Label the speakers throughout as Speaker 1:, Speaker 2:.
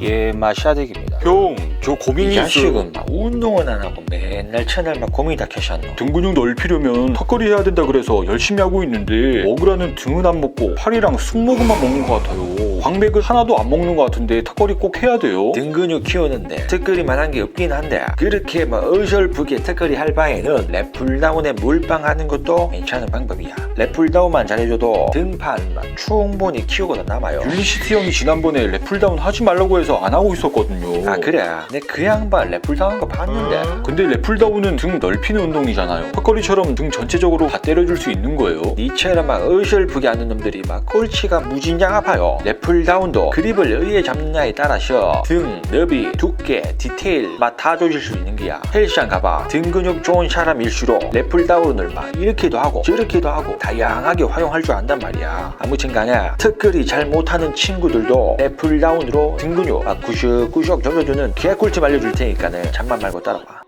Speaker 1: 예 마샤덱입니다.
Speaker 2: 형, 저 고민이
Speaker 1: 이. 자식은 막 운동은 안 하고 맨날 채널 막 고민이 다 캐셨노
Speaker 2: 등 근육 넓히려면 턱걸이 해야 된다 그래서 열심히 하고 있는데 억울하는 등은 안 먹고 팔이랑 승모근만 먹는 것 같아요. 광배근 하나도 안 먹는 것 같은데 턱걸이 꼭 해야 돼요.
Speaker 1: 등 근육 키우는데 특거리만 한 게 없긴 한데 그렇게 뭐 어설프게 특거리 할 바에는 랩풀다운에 물방 하는 것도 괜찮은 방법이야 랩풀다운만 잘해줘도 등판 막 충분히 키우고도 남아요
Speaker 2: 율리시티 형이 지난번에 랩풀다운 하지 말라고 해서 안 하고 있었거든요.
Speaker 1: 아 그래 내그 양반 랩풀다운 거 봤는데.
Speaker 2: 근데 랩풀다운은 등 넓히는 운동이잖아요. 턱걸이처럼 등 전체적으로 다 때려줄 수 있는 거예요.
Speaker 1: 니처럼 막 어설프게 하는 놈들이 막 꼴치가 무진장 아파요 랩풀다운도 그립을 의에 잡느냐에 따라서 등, 너비, 두께, 디테일 막 다 조질 수 있는 거야. 헬스장 가봐. 등 근육 좋은 사람일수록 랩풀다운을 막 이렇게도 하고 저렇게도 하고 다양하게 활용할 줄 안단 말이야. 아무튼 간에 특별히 잘 못하는 친구들도 랩풀다운으로 등 근육 막 구석구석 조져주는 개 꿀팁 알려줄 테니까는 잠만 말고 따라와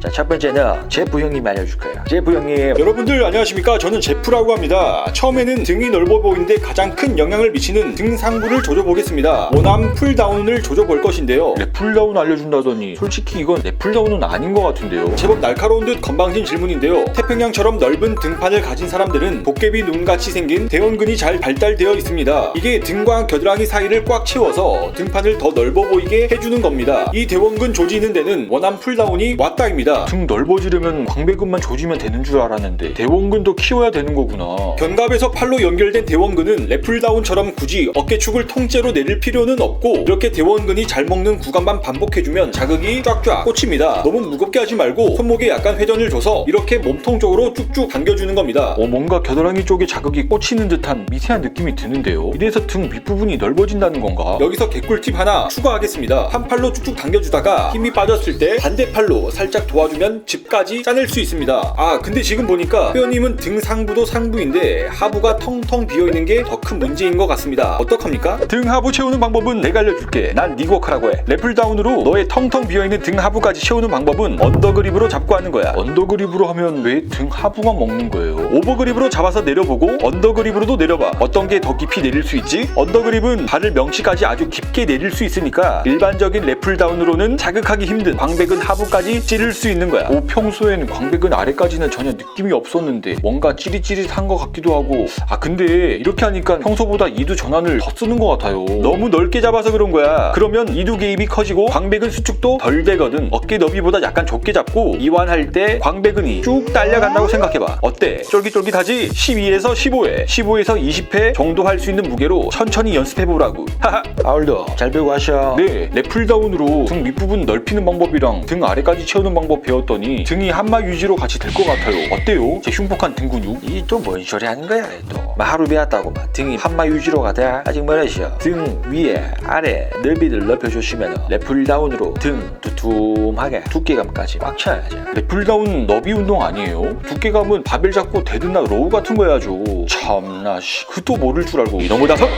Speaker 1: 자 첫 번째는 제프 형님이 알려줄 거야 제프 형님.
Speaker 2: 여러분들 안녕하십니까? 저는 제프라고 합니다. 처음에는 등이 넓어 보이는데 가장 큰 영향을 미치는 등 상부를 조져보겠습니다. 원암 풀다운을 조져볼 것인데요. 랩풀다운 알려준다더니 솔직히 이건 랩풀다운은 아닌 것 같은데요. 제법 날카로운 듯 건방진 질문인데요. 태평양처럼 넓은 등판을 가진 사람들은 도깨비 눈같이 생긴 대원근이 잘 발달되어 있습니다. 이게 등과 겨드랑이 사이를 꽉 채워서 등판을 더 넓어 보이게 해주는 겁니다. 이 대원근 조지는 데는 원암 풀다운이 왔다입니다 등 넓어지려면 광배근만 조지면 되는 줄 알았는데 대원근도 키워야 되는 거구나. 견갑에서 팔로 연결된 대원근은 래플다운처럼 굳이 어깨축을 통째로 내릴 필요는 없고 이렇게 대원근이 잘 먹는 구간만 반복해주면 자극이 쫙쫙 꽂힙니다. 너무 무겁게 하지 말고 손목에 약간 회전을 줘서 이렇게 몸통 쪽으로 쭉쭉 당겨주는 겁니다. 어, 뭔가 겨드랑이 쪽에 자극이 꽂히는 듯한 미세한 느낌이 드는데요. 이래서 등 윗부분이 넓어진다는 건가? 여기서 개꿀팁 하나 추가하겠습니다. 한 팔로 쭉쭉 당겨주다가 힘이 빠졌을 때 반대 팔로 살짝 도 와주면 집까지 짜낼 수 있습니다. 아 근데 지금 보니까 회원님은 등 상부도 상부인데 하부가 텅텅 비어있는 게 더 큰 문제인 것 같습니다. 어떡합니까? 등 하부 채우는 방법은 내가 알려줄게. 난 니고크라고 해. 래플다운으로 너의 텅텅 비어있는 등 하부까지 채우는 방법은 언더그립으로 잡고 하는 거야. 언더그립으로 하면 왜 등 하부만 먹는 거예요? 오버그립으로 잡아서 내려보고 언더그립으로도 내려봐. 어떤 게 더 깊이 내릴 수 있지? 언더그립은 발을 명치까지 아주 깊게 내릴 수 있으니까 일반적인 래플다운으로는 자극하기 힘든 광배근 하부까지 찌를 수 있는 거야. 오, 평소엔 광배근 아래까지는 전혀 느낌이 없었는데 뭔가 찌릿찌릿한 것 같기도 하고 아 근데 이렇게 하니까 평소보다 이두 전환을 더 쓰는 것 같아요. 너무 넓게 잡아서 그런 거야. 그러면 이두 개입이 커지고 광배근 수축도 덜 되거든. 어깨 너비보다 약간 좁게 잡고 이완할 때 광배근이 쭉 딸려간다고 생각해봐. 어때? 쫄깃쫄깃하지? 12에서 15회, 15에서 20회 정도 할 수 있는 무게로 천천히 연습해보라고. 하하.
Speaker 1: 아울도 잘 배우고 하셔
Speaker 2: 네, 래플다운으로 등 윗부분 넓히는 방법이랑 등 아래까지 채우는 방법 배웠더니 등이 한마 유지로 같이 될 것 같아요. 어때요? 제 흉폭한 등 근육?
Speaker 1: 이 또 뭔 소리 하는 거야 또막 하루 배웠다고 막 등이 한마 유지로 가다 아직 멀으셔 등 위에 아래 넓이를 넓혀주시면 래플다운으로 등 두툼하게 두께감까지 꽉 채워야죠
Speaker 2: 래플다운 너비 운동 아니에요? 두께감은 바벨 잡고 데드나 로우 같은 거 해야죠. 참나 씨, 그도 모를 줄 알고 이놈의 다섯?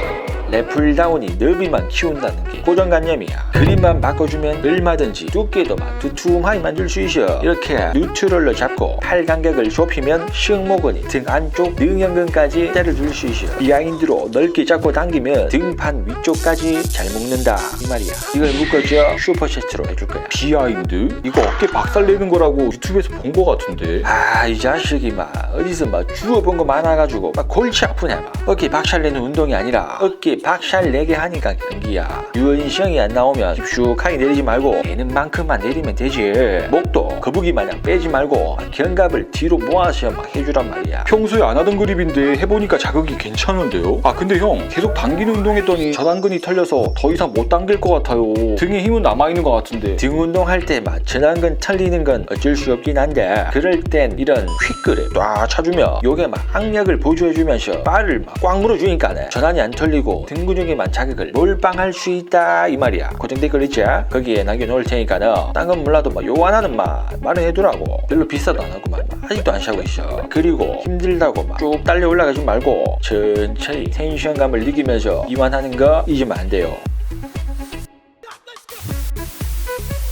Speaker 1: 래플다운이 넓이만 키운다는 게. 고정관념이야. 그림만 바꿔주면 얼마든지 두께도 막 두툼하게 만들 수 있어. 이렇게 뉴트럴로 잡고 팔 간격을 좁히면 승모근이 등 안쪽 능형근까지 때려줄 수 있어. 비하인드로 넓게 잡고 당기면 등판 위쪽까지 잘 묶는다. 이 말이야. 이걸 묶어줘 슈퍼체스트로 해줄 거야.
Speaker 2: 비하인드? 이거 어깨 박살내는 거라고 유튜브에서 본 거 같은데.
Speaker 1: 아 이 자식이 막 어디서 막 주워 본 거 많아가지고 막 골치 아프네 막. 어깨 박살내는 운동이 아니라 어깨 박살 내게 하니까 경기야 유연성이 안 나오면 깊숙하게 내리지 말고 되는 만큼만 내리면 되지 목도 거북이 마냥 빼지 말고 막 견갑을 뒤로 모아서 막 해주란 말이야
Speaker 2: 평소에 안 하던 그립인데 해보니까 자극이 괜찮은데요? 아 근데 형 계속 당기는 운동했더니 저당근이 털려서 더 이상 못 당길 것 같아요. 등에 힘은 남아있는 것 같은데.
Speaker 1: 등 운동할 때막 전완근 털리는 건 어쩔 수 없긴 한데 그럴 땐 이런 휙글을 쫙 차주면 요게 막 악력을 보조해주면서 발을 막 꽉 물어주니까 전완이 안 털리고 등 근육에만 자극을 몰빵할 수 있다 이 말이야. 고정 댓글 있지? 거기에 남겨놓을 테니까는 딴 건 몰라도 막 요 하나는 막 말은 해두라고. 별로 비싸도 안 하고 막 아직도 안 사고 있어. 그리고 힘들다고 막쭉 딸려 올라가지 말고 천천히 텐션감을 느끼면서 이완하는 거 잊으면 안 돼요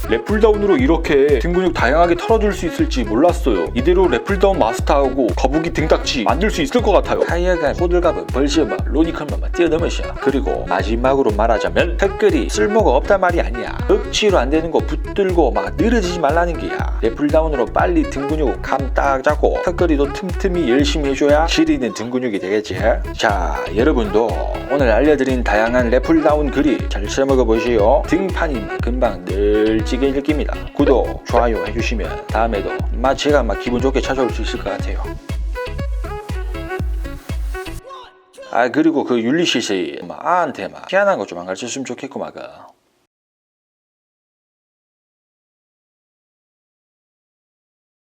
Speaker 2: 랩풀다운으로 이렇게 등 근육 다양하게 털어줄 수 있을지 몰랐어요. 이대로 랩풀다운 마스터하고 거북이 등딱지 만들 수 있을 것 같아요.
Speaker 1: 하여간 호들갑은 로니컨만 막 뛰어넘으셔. 그리고 마지막으로 말하자면 턱걸이 쓸모가 없단 말이 아니야. 억지로 안 되는 거 붙들고 막 늘어지지 말라는 게야. 랩풀다운으로 빨리 등 근육 감 딱 잡고 턱걸이도 틈틈이 열심히 해줘야 질 있는 등 근육이 되겠지. 자 여러분도 오늘 알려드린 다양한 랩풀다운 그립 잘 써먹어 보시오. 등판이 금방 널찍해질 겁니다. 구독 좋아요 해주시면 다음에도 막 제가 막 기분 좋게 찾아올 수 있을 것 같아요. 아 그리고 그막 아한테 막 희한한 거 좀 안 가르쳤으면 좋겠고 막그